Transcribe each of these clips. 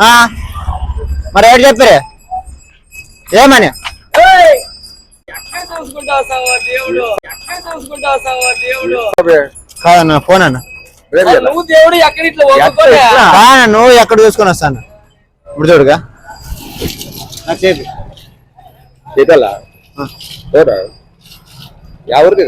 ఆ, మరి ఎవరు చెప్పారు ఏమని కాదన్న ఫోన్ అన్న. నువ్వు ఎక్కడ చూసుకొని వస్తాను. ఇప్పుడు చూడుగా. నాకు చెప్పి. చెప్పాలా ఆ. ఎవరా? ఎవరికి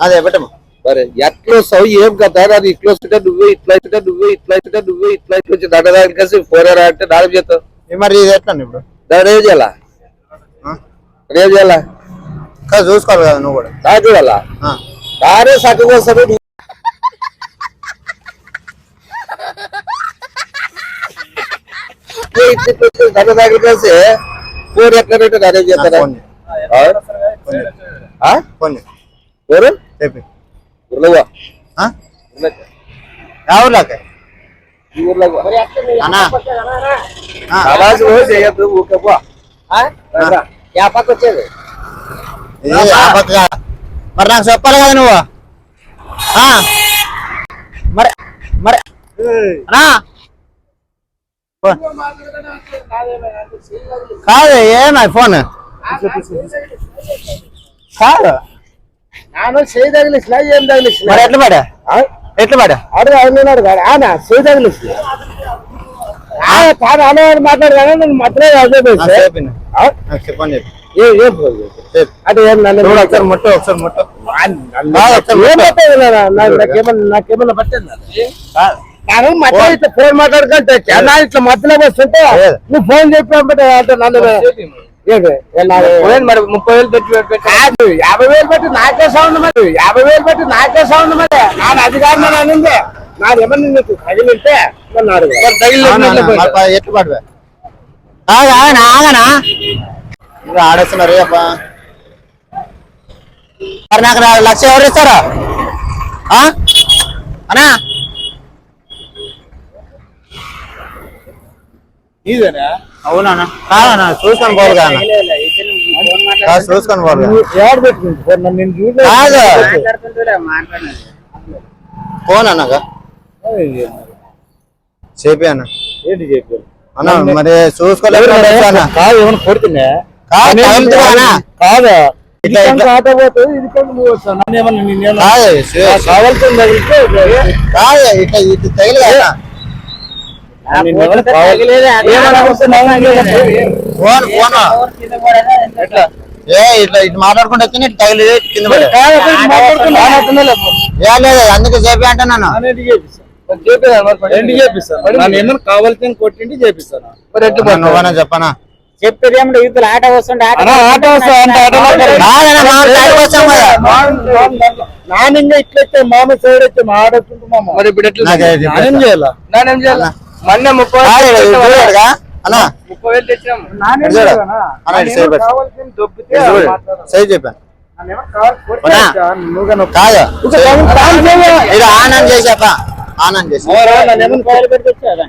అదే పెట్టమ్మా. మరి ఎట్లా వస్తావు ఏం కదా అది ఇట్లా వస్తుంటే నువ్వే ఇట్లా అవుతుంటే నువ్వే ఇట్లా అవుతుంటే నువ్వే ఇట్లా ఇట్లా వచ్చి దండదాని కలిసి పోరారా అంటే దాని చేస్తావు? మరి ఇది ఎట్లా ఇప్పుడు? దాని ఏం చేయాలా? ఏం చేయాలా? చూసుకోవాలి కదా నువ్వు కూడా. దాని చూడాలా. దానే సగం నువ్వు కలిసి ఎట్లా చేస్తారా. ఎవరు? చెప్పి. ఊర్లోవా ఆ? ఎవరులాకే ఈ ఊర్లోవా అన్నా ఆ, కళాసు చేయొద్దు ఊరికే పో యా పక్క వచ్చేది. మరి నాకు చెప్పాలి కదా నువ్వు? మరి మరి అన్నా. కాదు ఏనా ఫోన్ కాదు ఆమె చేయి తగిలిసిన ఏం తగిలిసిన మరి ఎట్లా పడా ఎట్లా పడా అడుగు అన్నాడు కాదు ఆమె చేయి తగిలిసిన కాదు ఆమె మాట్లాడగానే నేను మధ్యలో చెప్పండి అంటే ఏం నన్ను ఒకసారి ముట్ట ఒకసారి ముట్ట. నాకేమన్నా పట్టింది నేను మధ్యలో ఇట్లా ఫోన్ మాట్లాడుకుంటే ఇట్లా మధ్యలో వస్తుంటే నువ్వు ఫోన్ చెప్పి. నన్ను మరి ముప్పై వేలు పెట్టి యాభై వేలు పెట్టి నాకే సౌండ్ మరి. యాభై వేలు పెట్టి నాకే సౌండ్ మరి. నాది అధికారం అని అనింది. నాది ఏమన్నా నీకు తగిలింటే పడవే? ఆగనా ఆడేస్తున్నారు అప్ప మరి నాకు నా లక్ష ఎవరు ఇస్తారా? ఆ? అన్నా? ఇదేనా అవునా కాదన్నా చూసుకొని కాదన్నా కాదు, చూసుకొని పోరు కాదు. ఎవరు పెట్టుకుంది ఫోన్ నేను చూడలేదు. ఫోన్ అన్నగా చెప్పి అన్న. ఏంటి చెప్పారు అన్న మరి చూసుకోలేదు అన్న. కాదు ఏమైనా కొడుతున్నా కాదు? కాదు? ఇట్లా. ఆట పోతుంది ఇది కొంచెం వస్తావు. నన్ను ఏమన్నా నిన్నేమన్నా కాదు చూ- కావాల్సింది తగిలితే కాదు ఇట్లా ఇటు తగిలి కదా నిన్నేమన్నా కావాలి- ఏమన్నా వస్తున్నావు? ఫోన్ ఫోన్ ఎట్లా? ఏ ఇట్లా ఇటు మాట్లాడుకుంటే తగిలి కింద లేదు అందుకే చెప్పి అంటున్నాను అనేది చేపిస్తాను. చెప్పనా చెప్పేది ఏమిటి యుద్ధలు ఆట వస్తుండే ఆట అన్నా, ఆట వస్తా అంటే ఆటలో పడి- కాదన్న, మామ తాగి వచ్చాం కదా. నానింగా ఇట్లయితే మామ సైడ్ అయితే మా ఆడొచ్చుంటు మామ మరి ఇప్పుడు ఎట్లా నాకే చెప్పేస్తా. నానేం చేయాలా నానేం చేయాలా మొన్న ముప్పై? అన్న. ముప్పై వేలు. మాట్లాడాలి. సైడ్ చెప్పాను. కాదు? ఇది ఆనంద్ చేసాపా ఆనంద్ చేసి నన్నేమన్నా?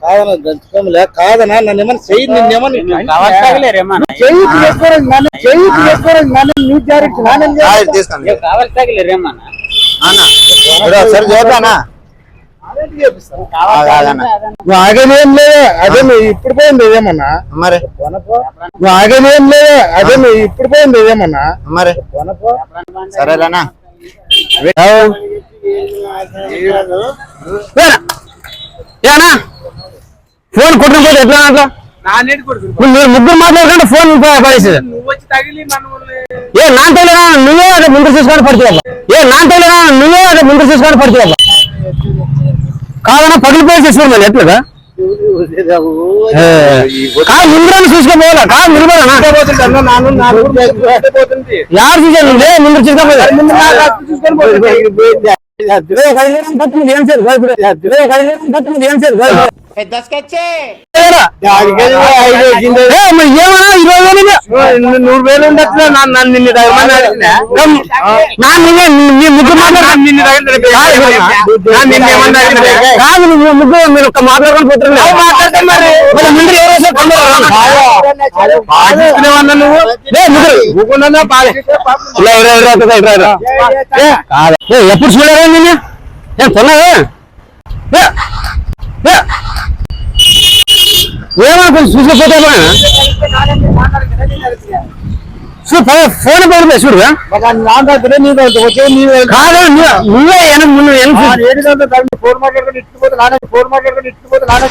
కాదన్నా దంచుకోమలే. కాదనా నన్నేమన్నా చెయ్యి నిన్నేమన్నా చెయ్యి నన్ను చెయ్యి తీసుకోరు నన్ను? నీ జారికి నానేం కాదు, చేయాలి ఇటు తీసుకోండి. కావాలి తగిలేరేమన్నా అన్న. ఇప్పుడు ఒకసారి చెప్పానా కాదన్న నువ్వు ఆగేదేం లేదా అదే నువ్వు ఇప్పుడు పోయింది ఏమన్నా మరి నువ్వు ఆగేదేం లేదా అదే నువ్వు ఇప్పుడు పోయింది ఏమన్నా మరి సరేలేనా ఏనా ఫోన్ కొట్టుకుపోతే ఎట్లా అట్లా నానేటి కొడుకు మీరు ముగ్గురు మాట్లాడుకుంటే ఫోన్ పడేసేది నువ్వు వచ్చి తగిలి మన ఏ నాంతోలేనా నువ్వే అదే ముందు చూసుకొని పడిచేయాలి ఏ నాంతోలేనా నువ్వే అదే ముందు చూసుకొని పడిచేయాలి కాదన్నా పగిలిపోయి చూసుకోవాలి ఎట్లుగా ఏ, కాదు ముందు చూసుకోపోవాలా కాదు నిలబడనా యారు చూసాను నువ్వే ముందు చూసుకోపోయి ఏం చేయాలి ఏం చేయాలి పెద్ద స్కెచ్ నూరు వేలు ఉండొచ్చు నన్ను నిన్ను కాదు నువ్వు ముగ్గురు మీరు ఒక్క మాట్లాడుకొని పోతున్నారు ముందు ఎవరోసారి నువ్వు ముగ్గురు పాలే ఎప్పుడు చూడరా నేను నేను ఏ, ఏ. ఏమన్నా కొంచెం చూసుకోపోతే ఫోన్ పడిపోయి చూడుగా నాన్న నీ వచ్చే నీ కాదు నువ్వు- నువ్వే వెనక ముందు వెనక చూడు. ఫోన్ మాట్లాడుకుని ఇట్టుకుపోతే నాన్న ఫోన్ మాట్లాడుకుని ఇట్టుకుపోతే నాన్న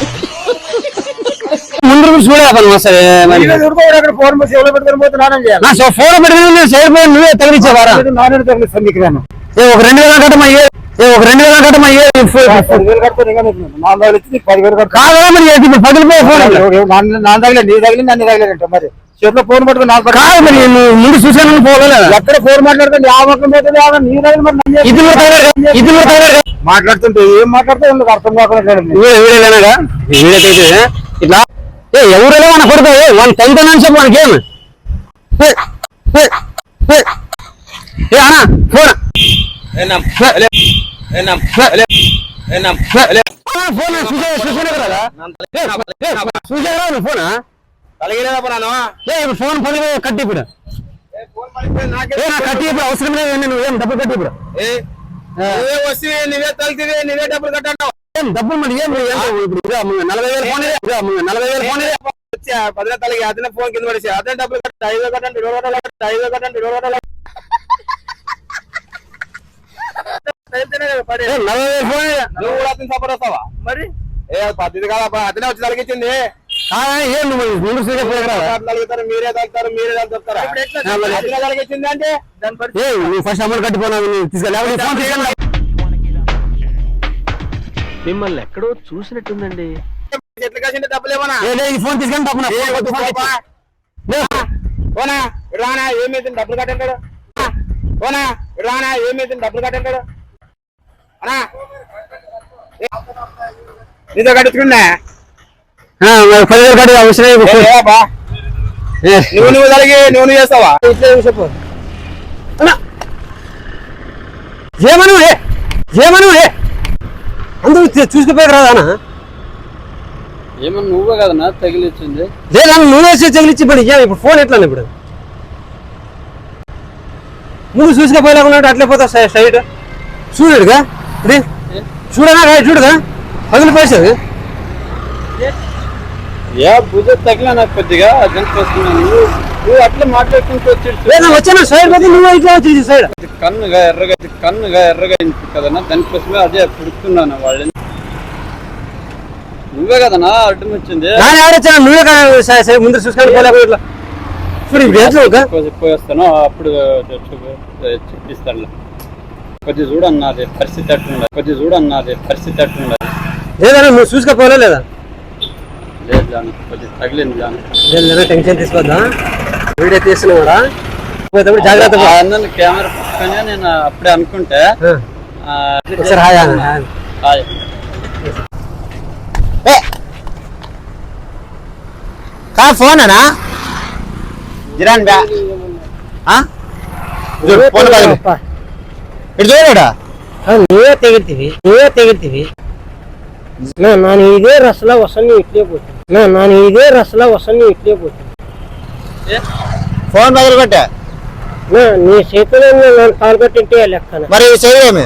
ముందు నుంచి చూడే పని సరే మరి. నీవే చూడుకోవాలి అక్కడ ఫోన్ చేసి ఎవరో పెట్టుకొని పోతే నాన్న చేయాలి నా సో- ఫోన్ పెట్టుకుని నేను సైడ్ పోయి నువ్వే తగిలిచ్చేవారా నాన్న తగిలిస్తాను నీకు నేను ఏ ఒక రెండు వేల కట్టమా ఏ ఏ ఒక రెండు వేల కట్టమా? మరి ఫోన్ చేతిలో ఫోన్ పట్టుకుని. కాదు మరి నువ్వు ముందు చూసాను పోలేదు ఎక్కడ ఫోన్ మాట్లాడుతుంది ఆ మొక్కం పోతుంది ఆ నీ తగిలి మరి నన్ను ఇది కూడా తగలరు కదా, ఇది కూడా తగలరు కదా. మాట్లాడుతుంటే ఏం మాట్లాడితే ఎందుకు అర్థం కాకుండా వీడియో వీడియోలేనాగా వీడియోకైతే ఇట్లా? ఏ ఎవరు మన కొడుకు వన్ టెన్త్ అని చెప్పు మనకేం ఏ, ఏ, ఏ. ఏ అన్న ఫోన్. ఫోన్ చూసే చూసే కదా చూసారా ఫోన్ ఏ ఇప్పుడు ఫోన్ పది కట్టి ఇప్పుడు ఏ నా కట్టి ఇప్పుడు అవసరం లేదు నువ్వు ఏం డబ్బులు కట్టి ఇప్పుడు నువ్వే తల్లివే నువ్వే డబ్బులు కట్టావు ఏం డబ్బులు మరి ఏం ఏం ఇప్పుడు ఇదిగో ముందు నలభై వేలు ఫోన్ ఇదే, ఇదిగో ముందు నలభై వేలు ఫోన్ ఇదే. పదిన తలకి అతనే ఫోన్ కింద పడేసి అతనే డబ్బులు కట్టి ఐదు వేలు కట్టండి ఇరవై వేలు కట్టండి ఐదు వేలు కట్టండి ఇరవై వేలు అయితేనే కదా పడేది. ఏ, నలభై వేలు ఫోన్ ఇదే. నువ్వు కూడా అతను సపోర్ట్ వస్తావా మరి? ఏ పద్ధతి కాదప్పా అతనే వచ్చి తలుగుతారు మీరే మీరే అంటే? ఫస్ట్ అమౌంట్ కట్టిపోయినావు తీసుకెళ్ళి మిమ్మల్ని ఎక్కడో చూసినట్టుందండి. ఎట్లా కాసింటే డబ్బులేమన్నా ఏ లేదు ఈ ఫోన్ తీసుకెళ్ళి తప్ప నా ఏ ఫోన్ వద్దు ఫోన్ పాపా. ఇచ్చి. ఓనా ఇటు రానా ఏమైతుంది డబ్బులు కట్టంటాడు? ఓనా రానా ఏమైతుంది డబ్బులు కట్టంటాడు? అనా నీతో మరి పదివేలు కట్టి అవసరం నువ్వు నువ్వు కలిగి నువ్వు నువ్వు చేస్తావా? చెప్పు అన్నా. ఏమను ఏ. ఏమను ఏ. అందరూ చూసుకుపోయి రాదా అన్న? ఏమన్నా నువ్వే కదన్నా తగిలిచ్చింది. లేదా నువ్వే తగిలిచ్చి ఇప్పుడు ఇప్పుడు ఫోన్ ఎట్లా ఇప్పుడు? ముందు చూసుకుపోయినాకున్నాడు అట్లే పోతా సైడ్ చూడడుగా? ఇది చూడనా రా, చూడగా పగిలి పైసది? ఏ భుజ తగిలా నాకు కొద్దిగా అర్జెంట్ వస్తున్నాను నువ్వు అట్లా మాట్లాడుకుంటూ వచ్చి లేదా వచ్చాను? సైడ్ పోతే నువ్వు ఇట్లా సైడ్. కన్నుగా ఎర్రగా కన్నుగా ఎర్రగా కదన్నా. దానికోసమే అదే పుడుతున్నాను వాళ్ళని. నువ్వే కదన్నా అడ్డం వచ్చింది. ఆడొచ్చాను నువ్వే కదా ముందు చూసుకొని పోలేకపోయి ఇట్లా. చూడు ఇప్పుడు ఎట్లా ఒక పోయేస్తాను అప్పుడు చెప్పిస్తాను కొద్ది చూడన్నది పరిస్థితి అట్లుండదు కొద్ది చూడన్నది పరిస్థితి అట్లుండదు లేదా నువ్వు చూసుకోపోలే లేదా? లేదు జాను కొద్ది తగిలింది జాను. లేదా టెన్షన్ తీసుకోవద్దా వీడియో తీస్తున్నాడా పోయేటప్పుడు జాగ్రత్త పో. అన్నది కెమెరా పట్టుకొని నేను అప్పుడే అనుకుంటే ఒకసారి హాయ్ అన్న. కా ఫోన్ అనా జిరాన్ బ్యా. ఫోన్ పగిలి ఇటు చూడడా ఆ, ನೀವೇ ತೆಗಿತೀವಿ ನೀವೇ ತೆಗಿತೀವಿ ನಾ ನಾನು ಇದೇ ರಸಲ ಹೊಸನಿ ಇಟ್ಲೇ పోతుంది ನಾ ನಾನು ఇదే రసల వసని ఇట్లే పోతుంది ఫోన్ పగిలి కొట్టా నా నీ చేతిలో నేను కాలు కట్టింటే లెక్కన మరి చేయలేమి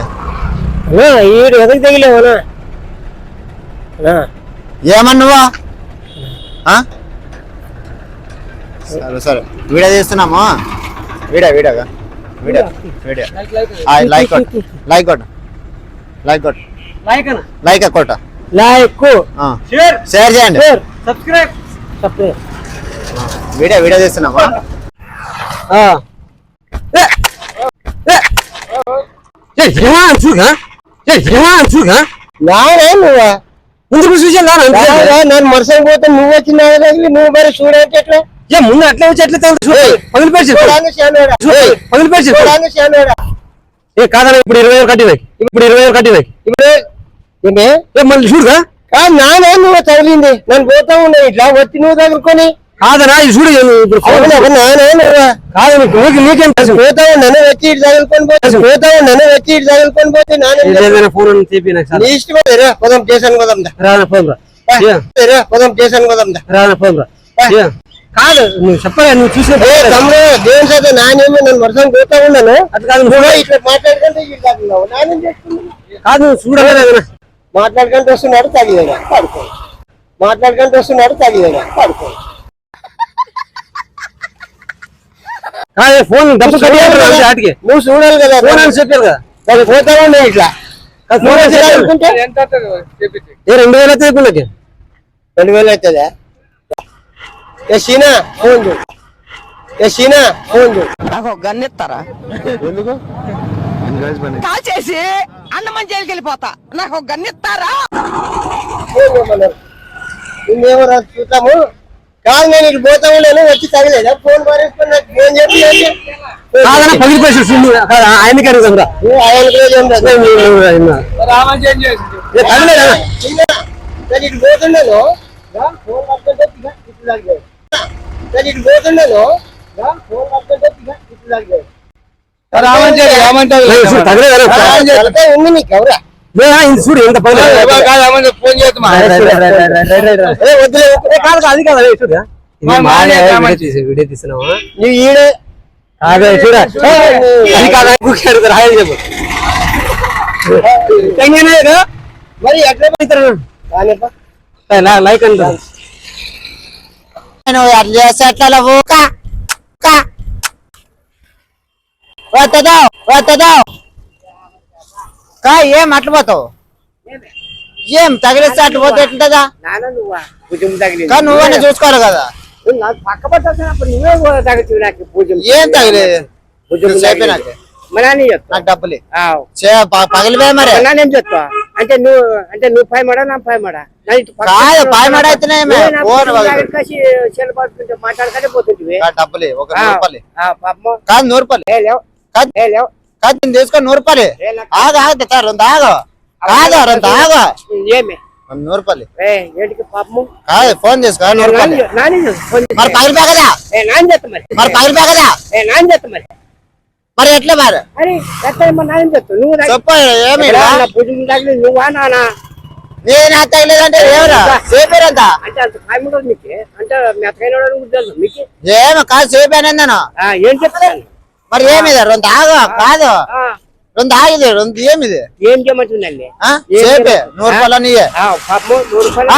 నా ఈడు ఎదకు తగిలేవనా నా ఏమన్నావా ఆ? సరే సరే video తీస్తున్నాము video వీడియోగా video video like కొట్టు లైక్ కొట్టు లైక్ కొట్టు లైక్ కొట్ట లాయక్కు షేర్ షేర్ చేయండి. సబ్స్క్రైబ్ సబ్స్క్రైబ్ వీడియో వీడియో ఏమా చూగా నానే నువ్వా. ముందు చూసాను నానే, నేను మరుసటి పోతే నువ్వు వచ్చి నా తగిలి నువ్వు మరి చూడంటే ఎట్లా ఏ ముందు అట్లా వచ్చి ఎట్లా చూడాను శానుడా. ఏ కాదన్నా ఇప్పుడు ఇరవై వేలు కట్టినాయి. ఇప్పుడు ఇరవై వేలు కట్టినాయి. ఇప్పుడు మళ్ళీ చూడుగా. కాదు నానే నువ్వు తగిలింది. నేను పోతా ఉన్నా ఇట్లా వచ్చి నువ్వు తగులుకొని. కాదనా ఇది చూడు కాదు నీకు తెలుసు? పోతా ఉన్నాను వచ్చి ఇటు తగులుకొని పోతే పోతా ఉన్నాను వచ్చి ఇటు తగులుకొని పోతే నానే ఏదైనా ఫోన్ చెప్పి నీ ఇష్టమే రా పొదం చేశాను పోదాం. రానా ఫోన్ రా పొదం చేశాను పోదాం. రానా ఫోన్ రా కాదు నువ్వు చెప్పలే నువ్వు చూసిన ఏ తమ్ముడు దేవుని చేత నానేమో నేను వర్షం పోతా ఉన్నాను అది కాదు నువ్వు ఇట్లా మాట్లాడుకుంటే నానేం చేస్తున్నాను కాదు నువ్వు చూడలేదు మాట్లాడుకుంటూ వస్తున్నాడు తగిలేదా పడుకో. మాట్లాడుకుంటూ వస్తున్నాడు తగిలిన పడుకో. ఫోన్ డబ్బు ఆటికి. నువ్వు చూడాలి కదా ఫోన్ అని చెప్పారు కదా. పోతా ఉన్నాయి ఇట్లా. చేసి రెండు వేలు అయితే పిల్లకి రెండు వేలు అవుతుందా? షీనా ఫోన్ చూ ఏ షీనా ఫోన్ నాకు ఒక గన్ ఇస్తారా? కాల్ చేసి అన్నమని జైలుకి వెళ్ళిపోతా. నాకు ఒక గన్ ఇస్తారా? నిన్నేమో రా చూద్దాము. కాదు నేను ఇటు పోతాము లేను వచ్చి తగలేదా? ఫోన్ మారేసుకొని నాకు ఫోన్ చెప్పి కాదన్నా పగిలిపోయి సిమ్ ఆయనకి అడుగుదాం రా ఆయన కూడా ఏం లేదు. రామన్ చేంజ్ చేసి ఏ, తగలేదా? నేను ఇటు పోతున్నాను. ఫోన్ పట్టుకుంటే ఇటు లాగే. ఇటు ఉంది నీకు ఎవరా? చూడు ఎంత ఫోన్ అది కాదు చూడు వీడియో తీసినావా నువ్వు ఈడే. అదే చూడ అది కాదు చెప్పు. మరి ఎట్లా. లైక్ అంటారు నువ్వు ఎట్లా? కా, ఏం అట్లా పోతావు? ఏం తగిలిస్తే అట్లా పోతే ఎట్లుంటదా? నాన్న నువ్వా? భుజం తగిలింది. కా నువ్వనే చూసుకోవాలి కదా. నువ్వు నాకు పక్క పట్టాల్సినప్పుడు నువ్వే కూడా తగ్గుతుంది నాకు భుజం ఏం తగిలేదు. భుజం. నాకు. డబ్బులు. పగిలిపోయి మరి. నాన్న ఏం చెప్తా అంటే నువ్వు అంటే నువ్వు పై మడా నా పై మడా? నా ఇటు పక్క కాదు, పక్కన పై మడ అయితేనే ఏమే? నువ్వే నా ఫోన్ భుజం వదలు. దగ్గరికి వచ్చి చెల్లు పట్టుకుంటే మాట్లాడకనే పోతుంటివి. డబ్బులు. ఒక కాదు కాదు కాదు నేను తీసుకొని ఆగు ఆగు సార్ రెండు ఆగు. కాదు రెండు ఆగు. ఏమి? రెండు నూరు రూపాయలు ఇ. ఏ ఏంటికి పాపము? కాదు ఫోన్ చేసుకో మరి చెప్తా మరి. ఏ నాన్న చెప్తా మరి. మరి ఎట్లా మరి? నువ్వు నానా నేను తగ్గలేదంటే ఏమరా సేపేరంత? అంటే అంత టైం ఉండదు మీకు అంటే మీ మీకు ఏమి కాదు సేపేనందను. ఏం చెప్తాను? మరి ఏమిది? రెండు ఆగు కాదు. రెండు ఆగిది రెండు ఏమిది? ఏం చేయమంటుందండి? సేపే నూరు రూపాయలు నీయే పాపము నూరు రూపాయలు.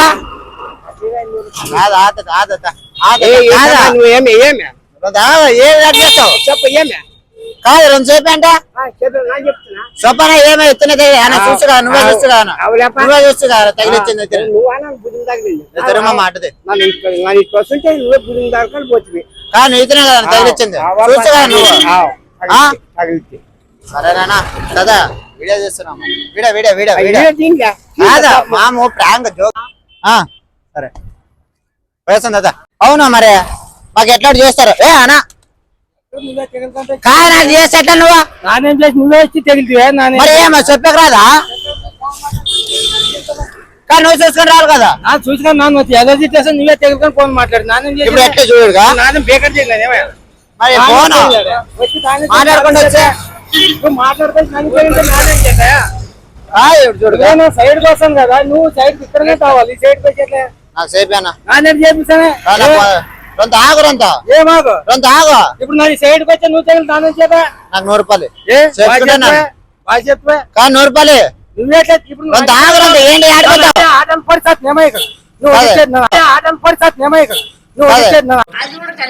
కాదు ఆత కాదా? ఏమి ఏమి? రెండు ఆగు ఏమి చెప్పు ఏమి? కాదు రెండు సేపే అంటే ఆ, చెప్పు నా చెప్తున్నా. చెప్పనా ఏమో ఎత్తున్నది ఆయన చూసుగా నువ్వే చూసుగా? నువ్వే చూసుగా తగిలిచ్చింది తిరుమ మాటది? కానీ ఇతనే కదా తగిలిచ్చింది చూసుగా నువ్వు. సరేనా కదా వీడియో చేస్తున్నాము వీడియో వీడియో వీడియో వీడియో. కాదా మాము ప్రాంక్ జోక్. ఆ, సరే. వేస్తాను దాదా. అవునా మరి? మాకు ఎట్లా చేస్తారు? ఏ అనా కాదు నాకు చేస్తే ఎట్లా నువ్వు నానేం చేసి నువ్వే వచ్చి తగిలితే నానే మరి ఏమో చెప్పక రాదా కానీ నువ్వు చూసుకొని రావాలి కదా నా చూసుకొని నాన్న వచ్చి ఏదో చేస్తే నువ్వే తగులుకొని ఫోన్ మాట్లాడు నానేం చేసి ఇప్పుడు ఎట్లా చూడుగా నాన్న బేకర్ చేయలేదు మరి ఫోన్ వచ్చి నానే మాట్లాడుకుంటూ వచ్చే నువ్వు మాట్లాడుకొని నన్ను తగిలితే నానేం చేస్తా ఇప్పుడు చూడుగా నేను సైడ్ కోసం కదా నువ్వు సైడ్ ఇక్కడనే కావాలి సైడ్ వచ్చేట్లే నాకు సేపేనా నానేం చేపిస్తానే రొంత ఆగు రొంత. ఏమాగు? రొంత ఆగు. ఇప్పుడు నా సైడ్కి వచ్చి నువ్వు తగిలి నానేం చేత? నాకు నూరు రూపాయలు. ఏ? చెప్తున్నా కానీ నూరు రూపాయలు. నువ్వేట్లా ఇప్పుడు రొంత ఆగు రొంత. ఏంటి ఆడిపోతావు ఆటలు పడితే నేమ ఇక్కడ నువ్వు ఆటలు పడితే నేమ ఇక్కడ నువ్వు అదే. వచ్చేది నా- ఆటలు పడితే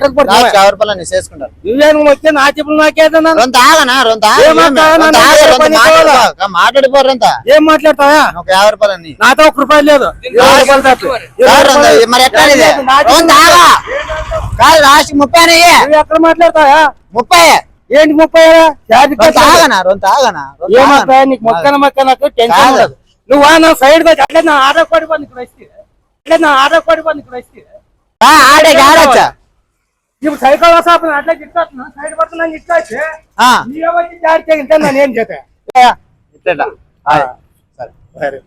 నాకు నేమ. యాభై రూపాయలు నేను చేసుకుంటాను నువ్వే నువ్వు వచ్చే నా చెప్పులు నాకేదన్నా రొంత ఆగనా? రొంత మాట్లాడిపోరు రొంత ఏం మాట్లాడతావా? ఒక యాభై రూపాయలు అన్ని నాతో ఒక రూపాయలు లేదు. మరి ఎట్లా రొంత ఆగా. కాదు లాస్ట్ ముప్పై ఎక్కడ మాట్లాడతావా? ముప్పై. ఏంటి ముప్పై? ఆగనా? రొంత ఆగనా? ఆగనా? నీకు మొక్కన మొక్క నాకు టెన్షన్. ఉండదు. నువ్వు నా సైడ్ అట్లే నా అట్లే ఆడే ఆడొచ్చా ఇప్పుడు సైకిల్ వస్తాను అట్లా గిట్టున్నా సైడ్ పడుతున్నా గిట్టే ఆ, నీ వచ్చి తెగితే నన్ను ఏం చేతా? ఇట్లా. సరే